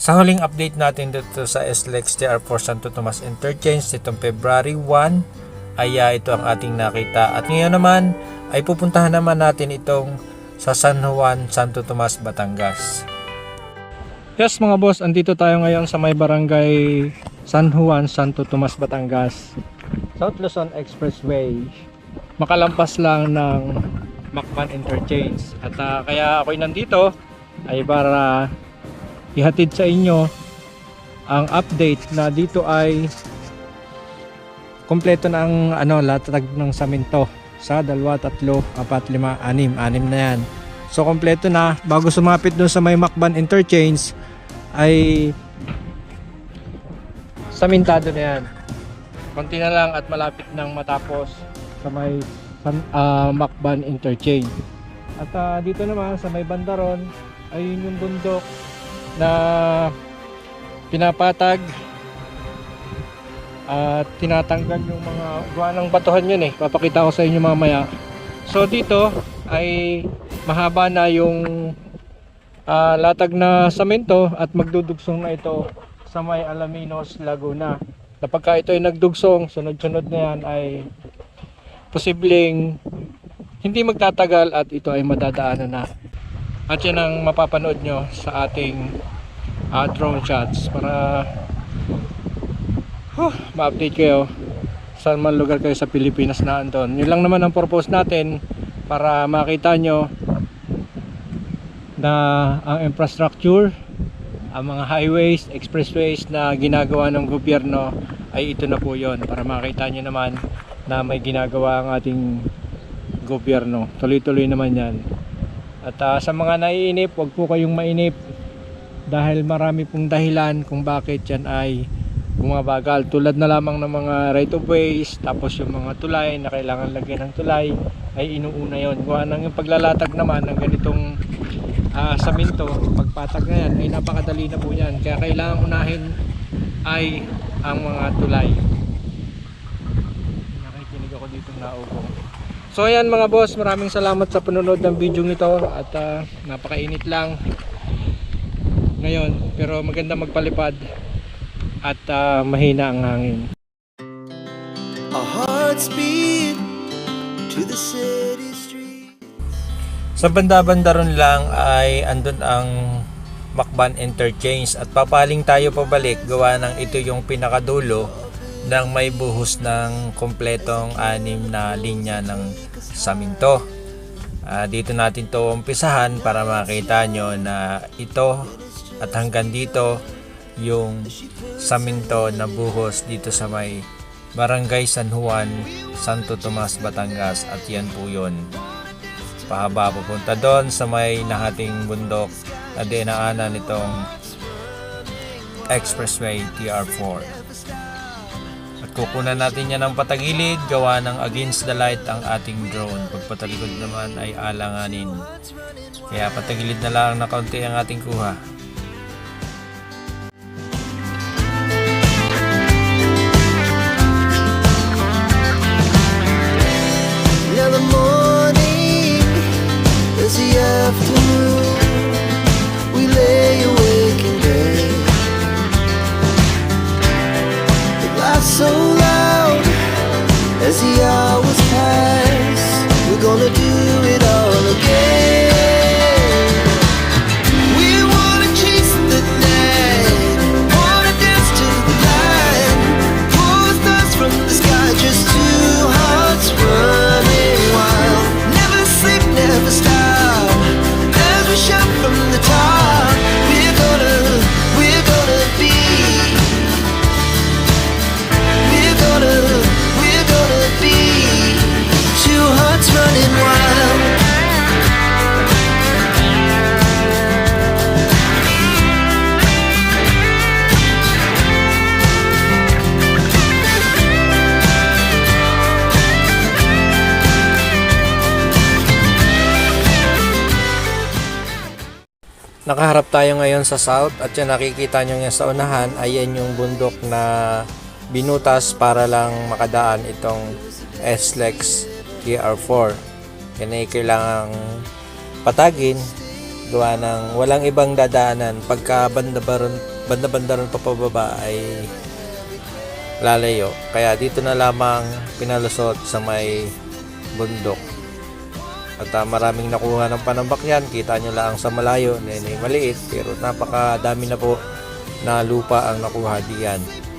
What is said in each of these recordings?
Sa huling update natin dito sa SLEX TR4 Santo Tomas Interchange nitong February 1 ay ah, ito ang ating nakita. At ngayon naman ay pupuntahan naman natin itong sa San Juan, Santo Tomas, Batangas. Yes mga boss, andito tayo ngayon sa may barangay San Juan, Santo Tomas, Batangas. South Luzon Expressway. Makalampas lang ng Macban Interchange. At ah, kaya ako'y nandito ay para ihatid sa inyo ang update na dito ay kompleto na ang ano, latag ng saminto sa dalawa, tatlo, apat, lima, anim. Anim na yan. So kompleto na. Bago sumapit dun sa may Macban Interchange ay samintado na yan. Konti na lang at malapit nang matapos sa may ah, Macban Interchange. At ah, dito naman sa may bandaron ay yun yung bundok na pinapatag at tinatanggal yung mga gawa ng batuhan yun eh. Papakita ko sa inyo mamaya. So dito ay mahaba na yung ah, latag na samento at magdudugsong na ito sa may Alaminos, Laguna. Kapag ka ito ay nagdugsong, sunod-sunod na yan ay posibleng hindi magtatagal at ito ay madadaanan na. At yan ang mapapanood nyo sa ating ah, drone shots para huh, ma-update kayo saan man lugar kayo sa Pilipinas na andon. Yun lang naman ang purpose natin para makita nyo na ang infrastructure, ang mga highways, expressways na ginagawa ng gobyerno ay ito na po yon para makita nyo naman na may ginagawa ang ating gobyerno. Tuloy-tuloy naman yan. At ah, sa mga naiinip, huwag po kayong mainip dahil marami pong dahilan kung bakit yan ay bumabagal. Tulad na lamang ng mga right of ways, tapos yung mga tulay na kailangan lagyan ng tulay ay inuuna yon. Gawa ng yung paglalatag naman ng ganitong ah, saminto, pagpatag na yan ay napakadali na po yan. Kaya kailangan unahin ay ang mga tulay. Nakikinig ako dito naupo. So ayan mga boss, maraming salamat sa panonood ng video nito at ah, napakainit lang ngayon pero maganda magpalipad at ah, mahina ang hangin. Sa banda-banda ron lang ay andun ang Macban Interchange at papaling tayo pabalik. Gawa ng ito yung pinakadulo ng may buhos ng kompletong anim na linya ng saminto. Ah, dito natin to umpisahan para makita nyo na ito at hanggang dito yung saminto na buhos dito sa may Barangay San Juan, Santo Tomas, Batangas. At yan po yun. Pahaba pupunta doon sa may nahating bundok na dinaanan nitong Expressway TR4 at kukunan natin yan ng patagilid gawa ng against the light ang ating drone. Pag patalikod naman ay alanganin. Kaya patagilid na lang na kaunti ang ating kuha Nakaharap tayo ngayon sa south at yan nakikita nyo yan sa unahan ayan yung bundok na binutas para lang makadaan itong SLEX TR4 yan ay kailangang patagin gawa ng walang ibang dadaanan. Pagka banda-baron banda-bandaron pa pababa ay lalayo. Kaya dito na lamang pinalusot sa may bundok at ah, maraming nakuha ng panambak yan. Kita nyo lang sa malayo na maliit pero napakadami na po na lupa ang nakuha diyan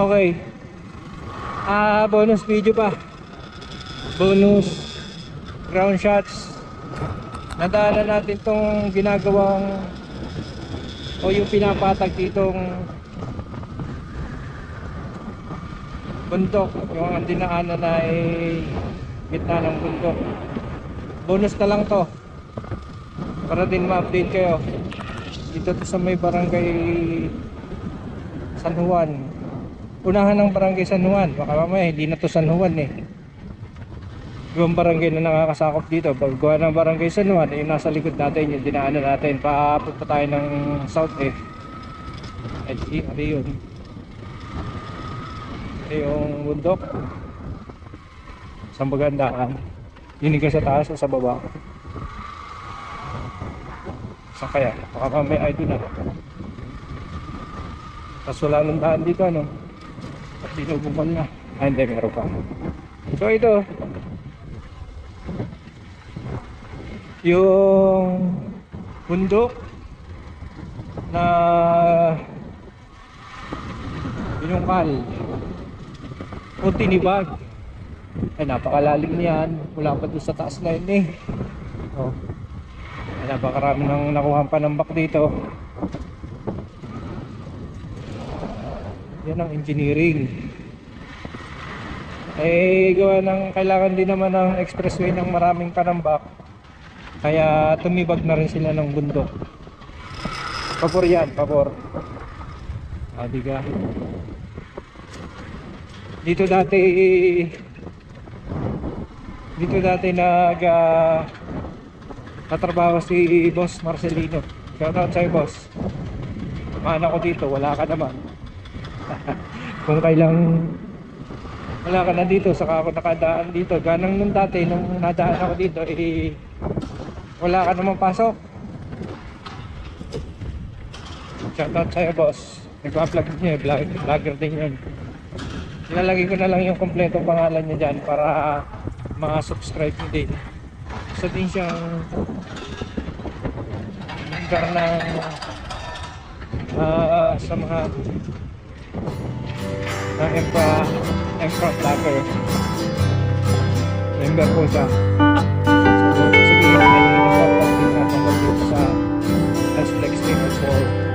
Okay. Ah, bonus video pa. Bonus ground shots. Nadaanan natin tong ginagawang o yung pinapatag ditong bundok. Yung ang dinaanan na ay gitna ng bundok. Bonus na lang to. Para din ma-update kayo. Dito to sa may barangay San Juan unahan ng barangay San Juan. Baka mamaya hindi na to San Juan eh. Ibang barangay na nakakasakop dito paggawa ng barangay San Juan yung nasa likod natin yung dinaanan natin papunta tayo ng south eh. I- ano yun? Ito yung bundok. Sa magandaan yun ka sa taas o sa baba. Sa kaya baka mamaya ay doon na. Tapos wala nang daan dito ano at binubukol na ah hindi meron pa. So ito. Yung bundok na binungkal. O tinibag ay napakalalim niyan. Mula pa doon sa taas na yun eh. Oh. ay napakarami nang nakuha panambak dito yan ang engineering. Eh gawa ng kailangan din naman ng expressway ng maraming panambak kaya tumibag na rin sila ng bundok. Pabor yan pabor. Di ka. Dito dati dito dati nag uh, katrabaho si boss Marcelino. Shout out sa'yo boss. Mana ko dito wala ka naman kung kailang wala ka na dito saka ako nakadaan dito. Ganang nung dati nung nadaan ako dito eh wala ka namang pasok. Shoutout sa'yo boss. Nagpa-vlog niya vlog, vlogger din yun. Ilalagay ko na lang yung kompletong pangalan niya dyan para mga subscribe niyo din. Isa din siyang lugar ng ah, sa mga na Empa Empa Vlogger member po siya. So din natin dito sa Netflix Game 4